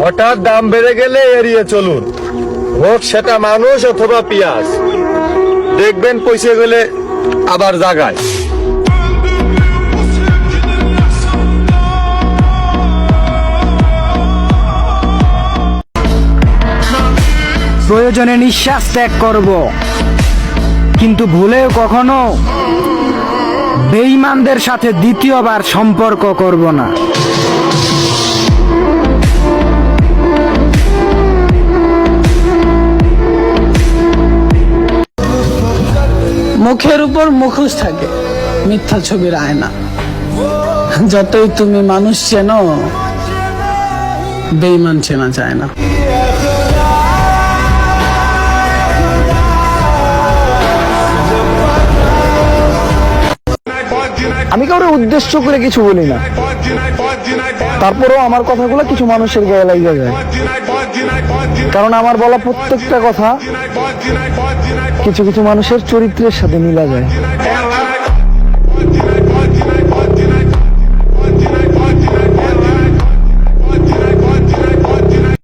হঠাৎ দাম বেড়ে গেলে এড়িয়ে চলুন। হোক সেটা মানুষ অথবা পেঁয়াজ। দেখবেন পয়সা গেলে আবার জাগায়। প্রয়োজনে নিঃশ্বাস ত্যাগ করব। কিন্তু ভুলেও কখনো বেঈমানদের সাথে দ্বিতীয়বার সম্পর্ক করব না। মুখের উপর মুখোশ থাকে। মিথ্যা ছবির আয়না। যতই তুমি মানুষ চেনো বেইমান চেনা যায় না। আমি কারোর উদ্দেশ্য করে কিছু বলি না। তারপরেও আমার কথাগুলো কিছু মানুষের গায়ে লাগিয়ে যায়। কারণ আমার বলা প্রত্যেকটা কথা কিছু কিছু মানুষের চরিত্রের সাথে মিলা যায়।